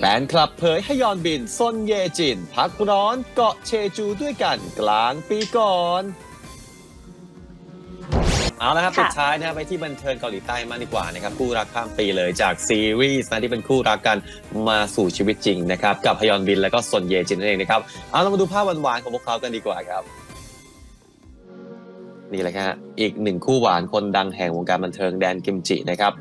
แฟนคลับเผยให้ยอนบินซนเยจิน พักร้อนเกาะเชจูด้วยกันกลางปีก่อนเอาละครับค่ะปิดท้ายนะครับไปที่บันเทิงเกาหลีใต้มากดีกว่านะครับคู่รักข้ามปีเลยจากซีรีส์นะที่เป็นคู่รักกันมาสู่ชีวิตจริงนะครับกับฮยอนบินและก็ซนเยจินนั่นเองนะครับเอาเรามาดูภาพหวานๆของพวกเขากันดีกว่าครับนี่แหละครับอีกหนึ่งคู่หวานคนดังแห่งวงการบันเทิงแดนกิมจินะครับ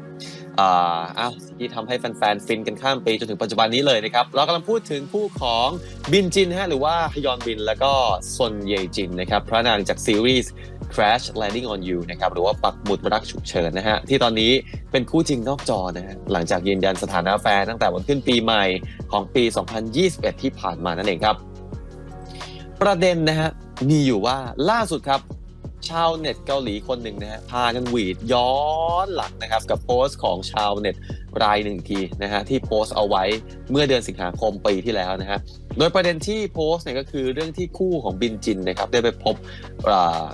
อ่าอ้าวที่ทำให้แฟนๆ ฟินกันข้ามปีจนถึงปัจจุบันนี้เลยนะครับ เรากำลังพูดถึงคู่ของบินจินฮะหรือว่าฮยอนบินแล้วก็ซนเยจินนะครับพระนางจากซีรีส์ Crash Landing on You นะครับหรือว่าปักหมุดรักฉุกเฉินนะฮะที่ตอนนี้เป็นคู่จริงนอกจอนะฮะหลังจากยืนยันสถานะแฟนตั้งแต่วันขึ้นปีใหม่ของปี 2021 ที่ผ่านมานั่นเองครับ ประเด็นนะฮะมีอยู่ว่าล่าสุดครับ ชาวเน็ตเกาหลีคนหนึ่งนะฮะพากันหวีดย้อนหลังนะครับกับโพสต์ของชาวเน็ตรายหนึ่งทีนะฮะที่โพสต์เอาไว้เมื่อเดือนสิงหาคมปีที่แล้วนะฮะโดยประเด็นที่โพสต์เนี่ยก็คือเรื่องที่คู่ของบินจินนะครับได้ไปพบ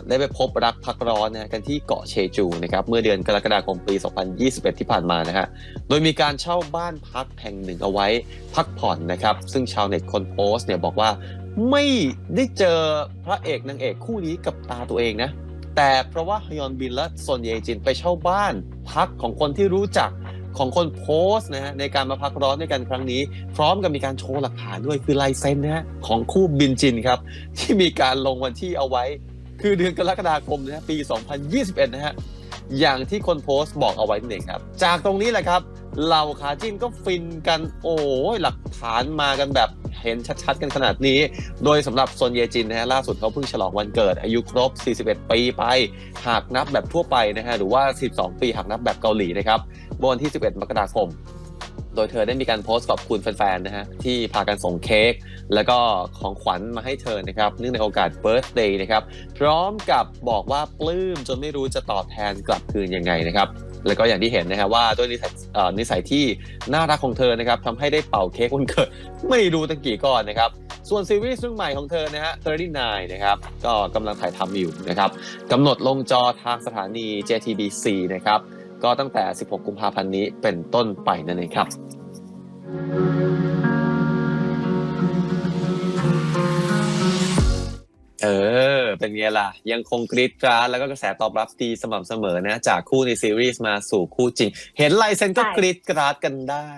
ได้ไปพบรักพักร้อนนะกันที่เกาะเชจูนะครับเมื่อเดือนกรกฎาคมปี 2021 ที่ผ่านมานะฮะโดยมีการเช่าบ้านพักแห่งหนึ่งเอาไว้พักผ่อนนะครับซึ่งชาวเน็ตคนโพสต์เนี่ยบอกว่า ไม่ได้เจอพระเอกนางเอกคู่นี้กับตาตัวเองนะ แต่เพราะว่าฮยอนบินและซนเยจินไปเช่าบ้านพักของคนที่รู้จักของคนโพสต์นะฮะในการมาพักร้อนด้วยกันครั้งนี้ พร้อมกับมีการโชว์หลักฐานด้วยคือลายเซ็นนะฮะของคู่บินจินครับ ที่มีการลงวันที่เอาไว้ คือเดือนกรกฎาคมนะฮะปี 2021 นะฮะอย่างที่คนโพสต์บอกเอาไว้นั่นเองครับ จากตรงนี้แหละครับเหล่าขาจิ้นก็ฟินกันโอ้ยหลักฐานมากันแบบ เห็นชัดๆ กันขนาดนี้ โดยสำหรับซนเยจินนะฮะล่าสุดเขาเพิ่งฉลองวันเกิด อายุครบ 41 ปีไป หากนับแบบทั่วไปนะฮะหรือว่า 12 ปีหากนับแบบเกาหลีนะครับเมื่อวันที่ 11 มกราคมโดยเธอได้มีการโพสต์ขอบคุณแฟนๆ นะฮะ ที่พากันส่งเค้กแล้วก็ของขวัญมาให้เธอนะครับเนื่องในโอกาสเบิร์ d เดย์นะครับ พร้อมกับบอกว่าปลื้มจนไม่รู้จะตอบแทนกลับคืนยังไงนะครับ แล้วก็อย่างที่เห็นนะครับว่าด้วยนิสัยนิสัยที่น่ารักของเธอนะครับทำให้ได้เป่าเค้กวันเกิดไม่รู้ตั้งกี่ก้อนนะครับ ส่วนซีรีส์เรื่องใหม่ของเธอนะฮะ39นะครับก็กำลังถ่ายทำอยู่นะครับกำหนดลงจอทางสถานี JTBC นะครับก็ตั้งแต่ 16 กุมภาพันธ์นี้เป็นต้นไปนั่นเองครับ เป็นไงล่ะ ยังคงกรีดกราดแล้วก็กระแสตอบรับดีสม่ำเสมอนะ จากคู่ในซีรีส์มาสู่คู่จริง เห็นลายเซ็นก็ใช่กรีดกราดกันได้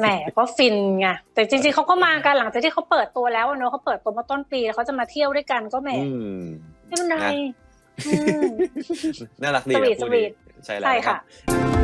แหมก็ฟินไงแต่จริงๆเขาก็มากันหลังจากที่เขาเปิดตัวแล้วอะเนอะเขาเปิดตัวมาต้นปีแล้วเขาจะมาเที่ยวด้วยกันก็แหมอืมไม่เป็นไรนะอืมน่ารักดีสวีทอะคู่สวีนี้ทใช่แล้วใช่นะครัค่ะบ